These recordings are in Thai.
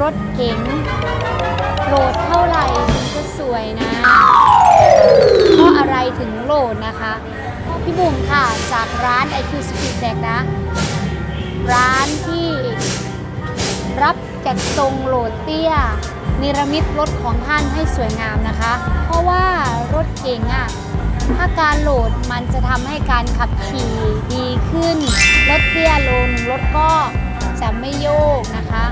รถเก๋งโหลดเท่าไหร่ถึงจะสวยนะ เพราะอะไรถึงโหลดนะคะเพราะพี่บุ๋มค่ะจากร้าน IQ Speed Tech นะ ร้านที่รับจัดทรงโหลดเตี้ยนิรมิตรถของท่านให้สวยงามนะคะ เพราะว่ารถเก๋งอะถ้าการโหลดมันจะทำให้การขับขี่ดีขึ้น รถเตี้ยลงรถก็จะไม่โยกนะคะ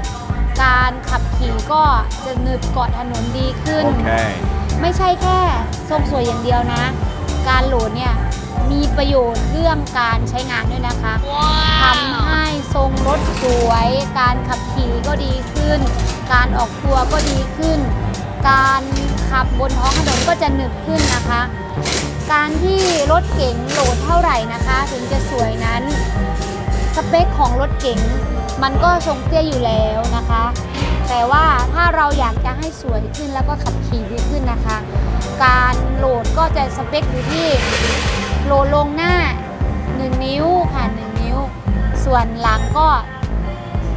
ก็จะหนึบเกาะถนนดีขึ้น Okay. ไม่ใช่แค่ทรงสวยอย่างเดียวนะ การโหลดเนี่ยมีประโยชน์เรื่องการใช้งานด้วยนะคะทำให้ทรงรถสวย การขับขี่ก็ดีขึ้น การออกตัวก็ดีขึ้น การขับบนท้องถนนก็จะหนึบขึ้นนะคะ การที่รถเก๋งโหลดเท่าไหร่นะคะ ถึงจะสวยนั้น สเปคของรถเก๋งมันก็ทรงเตี้ยอยู่แล้วนะคะแต่ว่าถ้า เราอยากจะให้สวยขึ้นแล้วก็ขับขี่ดีขึ้นนะคะ การโหลดก็จะสเปคอยู่ที่โหลดลงหน้า 1 นิ้วค่ะ 1 นิ้ว ส่วนหลังก็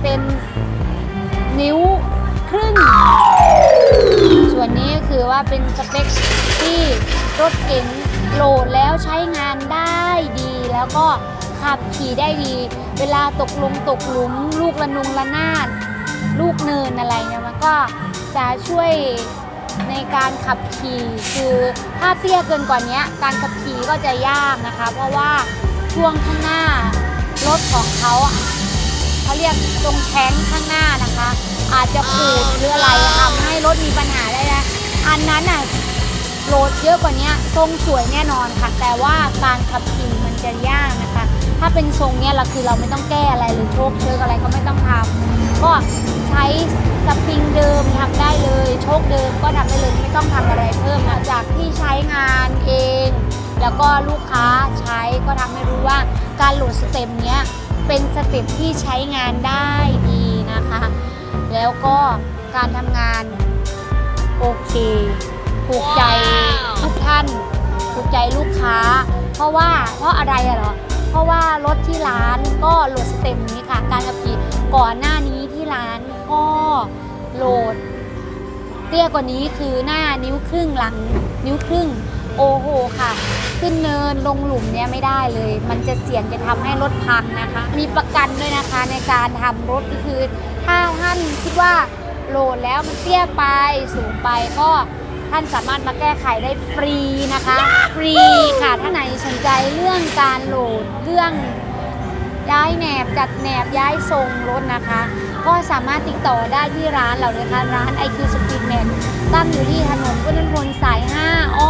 เป็นนิ้วครึ่ง ส่วนนี้ก็คือว่าเป็นสเปคที่รถเก๋งโหลดแล้วใช้งานได้ดี แล้วก็ขับขี่ได้ดี เวลาตกหลุมตกหลุม ลูกระนุงระนาด เนินอะไรเนี่ยมันก็จะช่วยในการขับขี่คือถ้าเตี้ยเกินกว่านี้การขับขี่ก็จะยากนะคะ เพราะว่าช่วงข้างหน้ารถของเขาเขาเรียกตรงแท้งข้างหน้านะคะ อาจจะขูดหรืออะไรทำให้รถมีปัญหาได้นะอันนั้นอะโหลดเยอะกว่านี้ทรงสวยแน่นอนค่ะ แต่ว่าการขับขี่มันจะยากนะคะ ถ้าเป็นทรงเนี้ยเราคือเราไม่ต้องแก้อะไรหรือโชคเชิกอะไรก็ไม่ต้องทำ ก็ใช้สปริงเดิมทำได้เลย โชคเดิมก็ทำได้เลยไม่ต้องทำอะไรเพิ่มนะจากที่ใช้งานเอง แล้วก็ลูกค้าใช้ก็ทำให้รู้ว่าการโหลดสเต็ปเนี้ยเป็นสเต็ปที่ใช้งานได้ดีนะคะ แล้วก็การทำงานโอเคถูกใจทุกท่านถูกใจลูกค้า เพราะว่าเพราะอะไรอะ เพราะว่ารถที่ร้านก็โหลดสเต็มนี้ค่ะ การขับขี่ก่อนหน้านี้ที่ร้านก็โหลดเตี้ยกว่านี้คือหน้านิ้วครึ่งหลังนิ้วครึ่งโอ้โหค่ะ ขึ้นเนินลงหลุมเนี่ยไม่ได้เลย มันจะเสี่ยงจะทำให้รถพังนะคะ มีประกันด้วยนะคะในการทำรถก็คือ ถ้าท่านคิดว่าโหลดแล้วมันเตี้ยไปสูงไปก็ ท่านสามารถมาแก้ไขได้ฟรีนะคะ ฟรีค่ะถ้าไหนสนใจเรื่องการโหลดเรื่องย้ายแหนบจัดแหนบย้ายทรงรถนะคะ ก็สามารถติดต่อได้ที่ร้านเราเลยค่ะร้านไอคิวสปีดแมนตั้งอยู่ที่ถนนพุทธพลสาย 5